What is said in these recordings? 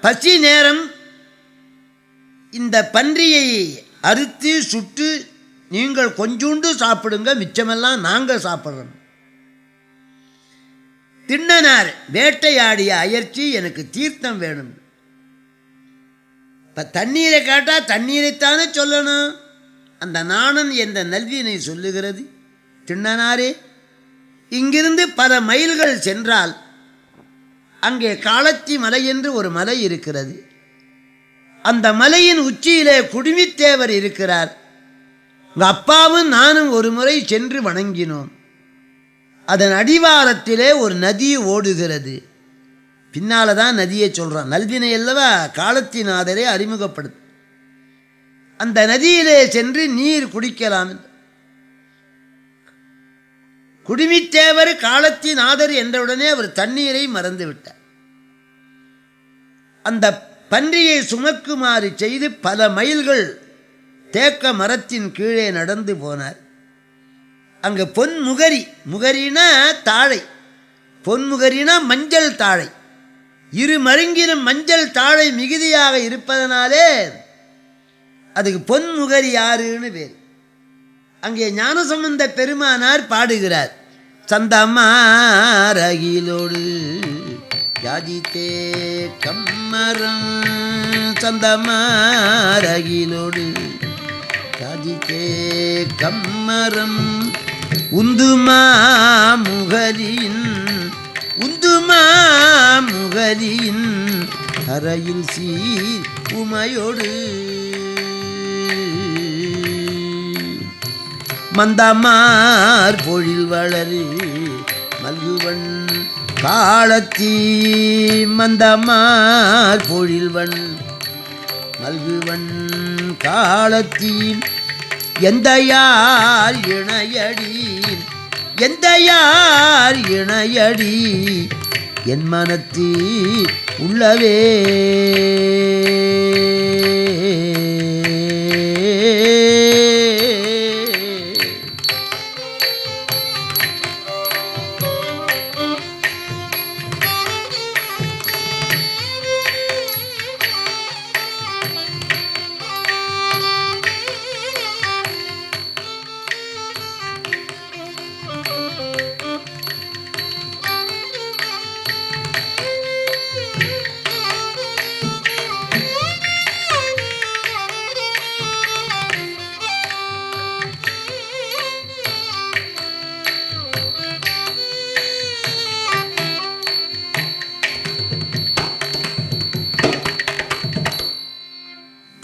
பசி நேரம் இந்த பன்றியை அறுத்து சுட்டு நீங்கள் கொஞ்சோண்டு சாப்பிடுங்க மிச்சமெல்லாம் நாங்கள் சாப்பிட்றோம். திண்ணனார் வேட்டையாடிய அயற்சி எனக்கு தீர்த்தம் வேணும். இப்போ தண்ணீரை கேட்டால் தண்ணீரைத்தானே சொல்லணும்? அந்த நாணன் என்ற நல்வினை சொல்லுகிறது. திண்ணனாரே இங்கிருந்து பல மைல்கள் சென்றால் அங்கே காலத்தி மலை என்று ஒரு மலை இருக்கிறது. அந்த மலையின் உச்சியிலே குடுமித்தேவர் இருக்கிறார். உங்கள் அப்பாவும் நானும் ஒரு முறை சென்று வணங்கினோம். அதன் அடிவாரத்திலே ஒரு நதி ஓடுகிறது. பின்னால் தான் நதியை சொல்கிறான் நல்வினை அல்லவா? காலத்தினாதரே அறிமுகப்படுத்து. அந்த நதியிலே சென்று நீர் குடிக்கலாம் குடுமித்தேவர் காலத்தினாதர் என்றவுடனே அவர் தண்ணீரை மறந்துவிட்டார். அந்த பன்றியை சுமக்குமாறு செய்து பல மைல்கள் தேக்க மரத்தின் கீழே நடந்து போனார். அங்கே பொன்முகரி முகரினா தாழை பொன்முகரினா மஞ்சள் தாழை இரு மருங்கிலும் மஞ்சள் தாழை மிகுதியாக இருப்பதனாலே அதுக்கு பொன்முகரி யாருன்னு பேர் அங்கே ஞானசம்பந்த பெருமானார் பாடுகிறார். சந்தமாரகிலோடு யாதித்தே கம்மரம் சந்தமாரகிலோடு யாதித்தே கம்மரம் உந்துமா முகலின் உந்துமா முகலின் அறையில் சீ உமையோடு மந்தமார் பொழில் வளரு மல்குவன் காலத்தி மந்தமார் பொழில்வன் மல்குவன் காலத்தீன் எந்த யார் இணையடி எந்த யார் இணையடி என் மனத்தீ உள்ளவே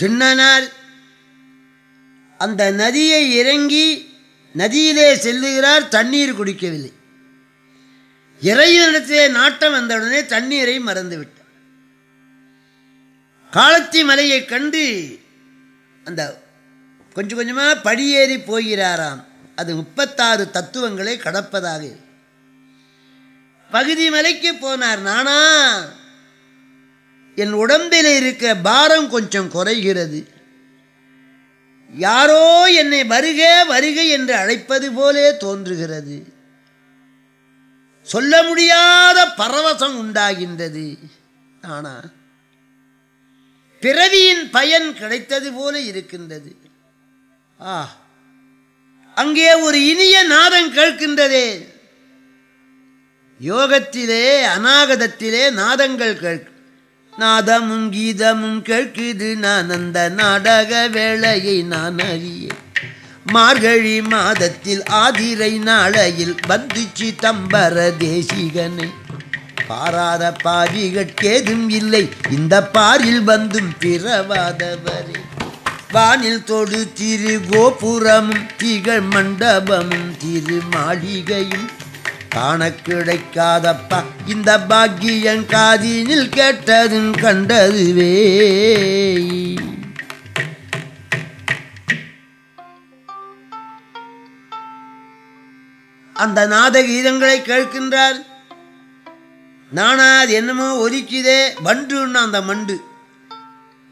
திண்ணனார் அந்த நதியை இறங்கி நதியிலே செல்லுகிறார் தண்ணீர் குடிக்கவில்லை. இறைவனிடத்திலே நாட்டம் வந்தவுடனே தண்ணீரை மறந்துவிட்டார். காலத்தி மலையை கண்டு அந்த கொஞ்சம் கொஞ்சமாக படியேறி போகிறாராம். அது முப்பத்தாறு தத்துவங்களை கடப்பதாக பகுதி மலைக்கு போனார் நானா என் உடம்பில் இருக்க பாரம் கொஞ்சம் குறைகிறது. யாரோ என்னை வருக வருக என்று அழைப்பது போலே தோன்றுகிறது. சொல்ல முடியாத பரவசம் உண்டாகின்றது. ஆனா பிறவியின் பயன் கிடைத்தது போல இருக்கின்றது. ஆ அங்கே ஒரு இனிய நாதம் கேட்கின்றதே. யோகத்திலே அநாகதத்திலே நாதங்கள் கேட்கும் நாதமும் கீதமும் கேட்குது. நான் அந்த நாடக வேளையை நான் அறிய மார்கழி மாதத்தில் ஆதிரை நாளையில் வந்துச்சு தம்பர தேசிகனை. பாராத பாவிகட்கேதும் இல்லை. இந்த பாரில் வந்தும் பிறவாதவரே. வானில் தொடு திரு கோபுரமும் திகழ் மண்டபமும் திரு மாளிகையும் காண கிடைக்காதப்பா இந்த பாக்கியன் காதினில் கேட்டதும் கண்டதுவே. அந்த நாத கீதங்களை கேட்கின்றார். நானா அது என்னமோ ஒலிக்குதே வண்டுன்னா அந்த மண்டு.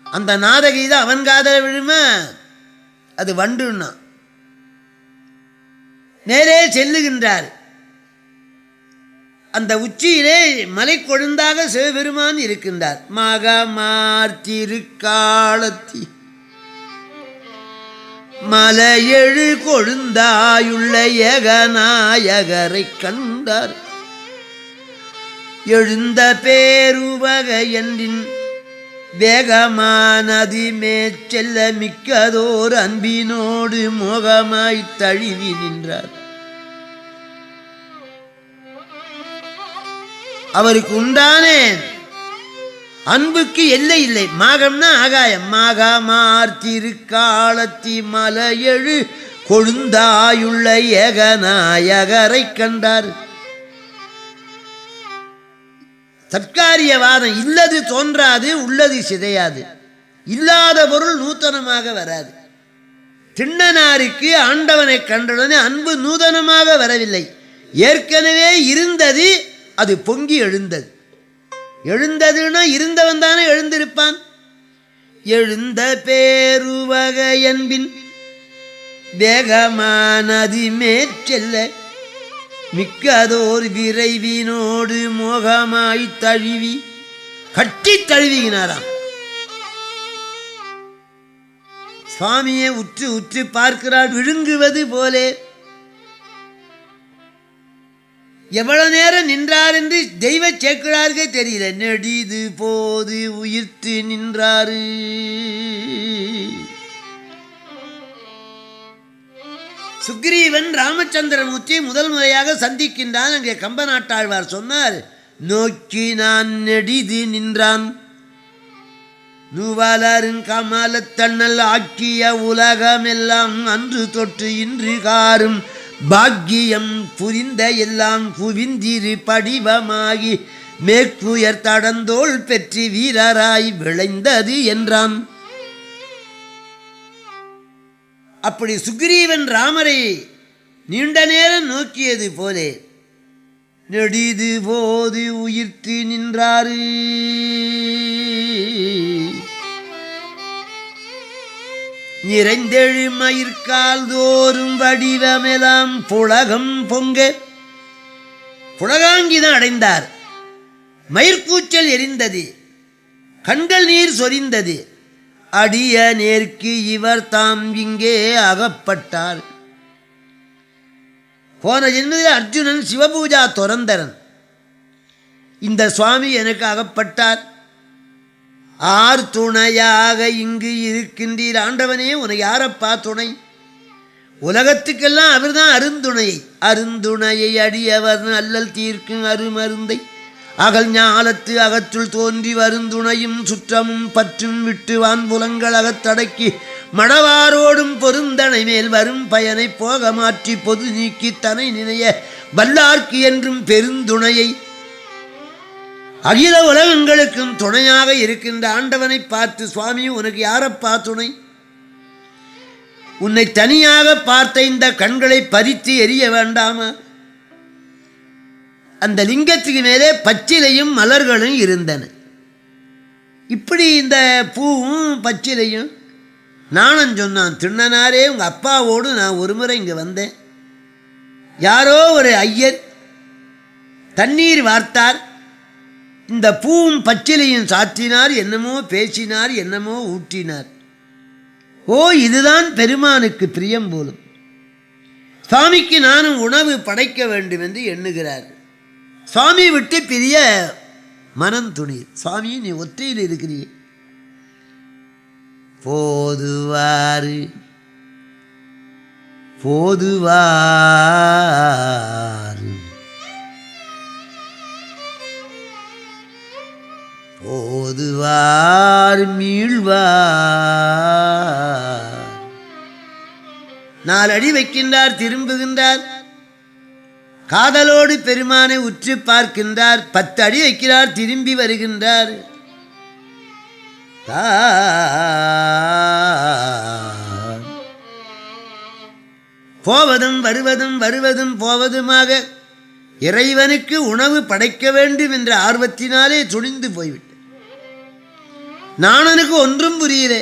அந்த நாதகீதம் அவன் காதல விழுமா? அது வண்டுன்னா நேரே செல்லுகின்றார். அந்த உச்சியிலே மலை கொழுந்தாக சிவபெருமான் இருக்கின்றார். மகமார்த்திருக்காலத்தி மலையெழு கொழுந்தாயுள்ள ஏகநாயகரை கண்டார். எழுந்த பேருவகையன்றின் வேகமானது செல்ல மிக்கதோர் அன்பினோடு மோகமாய் தழுவி நின்றார். அவருக்கு உண்டானே. அன்புக்கு எல்லை இல்லை. மாகம்னா ஆகாயம். மாகா மார்த்திருக்காலத்தி மலையெழு கொழுந்தாயுள்ள ஏகநாயகரை கண்டார். தற்காரியவாதம் இல்லது தோன்றாது உள்ளது சிதையாது. இல்லாத பொருள் நூத்தனமாக வராது. திண்ணனாருக்கு ஆண்டவனை கண்டவுடனே அன்பு நூதனமாக வரவில்லை. ஏற்கனவே இருந்தது அது பொங்கி எழுந்தது. எழுந்ததுன்னா இருந்தவன் தானே எழுந்திருப்பான். எழுந்த பேருவக என்பின் வேகமானது மேற்செல்ல மிக்கதோர் விரைவினோடு மோகமாய் தழுவி கட்டி தழுவினாராம். சுவாமியை உற்று உற்று பார்க்கிறாள் விழுங்குவது போலே எவ்வளவு நேரம் நின்றார் என்று தெய்வ சேக்கிழாருக்கே தெரியல. நெடிது போது உயிர்த்து நின்றாரு. சுக்ரீவன் ராமச்சந்திரமூர்த்தி முதல் முறையாக சந்திக்கின்றான். அங்கே கம்ப நாட்டாழ்வார் சொன்னார் நோக்கி நான் நெடிது நின்றான். நுவலருங் கமலத்தண்ணல் ஆக்கிய உலகமெல்லாம் அன்று தொற்று இன்று காரும். பாக்கியம் புரிந்த எல்லாம் குவிந்திரு படிவமாகி மேற்குயர் தடந்தோள் பெற்று வீரராய் விளைந்தது என்றான். அப்படி சுக்ரீவன் ராமரை நீண்ட நேரம் நோக்கியது போலே நெடிது போது உயிர்த்து நின்றாரு. நிறைந்தெழுமயிர்கால் தோறும் வடிவமெல்லாம் புலகம் பொங்க. புலகாங்கிதான் அடைந்தார். மயிர்கூச்சல் எரிந்தது. கண்கள் நீர் சொரிந்தது. அடிய நேர்க்கு இவர் தாம் இங்கே அகப்பட்டார். போன ஜென்மத்தில் அர்ஜுனன் சிவபூஜா துறந்தரன். இந்த சுவாமி எனக்கு அகப்பட்டார். ஆர் துணையாக இங்கு இருக்கின்றீர். ஆண்டவனே உன யாரப்பா துணை? உலகத்துக்கெல்லாம் அவர்தான் அருந்துணையை அருந்துணையை அடியவர் அல்லல் தீர்க்கும் அருமருந்தை. அகல் ஞாலத்து அகற்றுள் தோன்றி வருந்துணையும் சுற்றமும் பற்றும் விட்டு வான்புலங்கள் அகத்தடக்கி மணவாரோடும் பொருந்தனை மேல் வரும் பயனை போக மாற்றி பொது நீக்கி தனை நினைய வல்லார்க்கு என்றும் பெருந்துணையை அகில உலகங்களுக்கும் துணையாக இருக்கின்ற ஆண்டவனை பார்த்து சுவாமி உனக்கு யாரப்பா துணை? உன்னை தனியாக பார்த்த இந்த கண்களை பறித்து எரிய வேண்டாமா? அந்த லிங்கத்துக்கு மேலே பச்சிலையும் மலர்களும் இருந்தன. இப்படி இந்த பூவும் பச்சிலையும் நானும் சொன்னான் திண்ணனாரே உங்கள் அப்பாவோடு நான் ஒரு முறை இங்கே வந்தேன். யாரோ ஒரு ஐயர் தண்ணீர் வார்த்தார் இந்த பூவும் பச்சிலையும் சாற்றினார் என்னமோ பேசினார் என்னமோ ஊற்றினார் ஓ இதுதான் பெருமானுக்கு பிரியம் போலும். சுவாமிக்கு நானும் உணவு படைக்க வேண்டும் என்று எண்ணுகிறார். சுவாமி விட்டு பிரிய மனம் துணீர். சுவாமி நீ ஒற்றையில் இருக்கிறீ போதுவாரு போதுவாரு போதுவார் மீழ்வார் நாலடி வைக்கின்றார் திரும்புகின்றார். காதலோடு பெருமானை உற்று பார்க்கின்றார். பத்து அடி வைக்கிறார் திரும்பி வருகின்றார். போவதும் வருவதும் வருவதும் போவதுமாக இறைவனுக்கு உணவு படைக்க வேண்டும் என்ற ஆர்வத்தினாலே துணிந்து போய்விட்டேன் நாணனுக்கு ஒன்றும் புரியல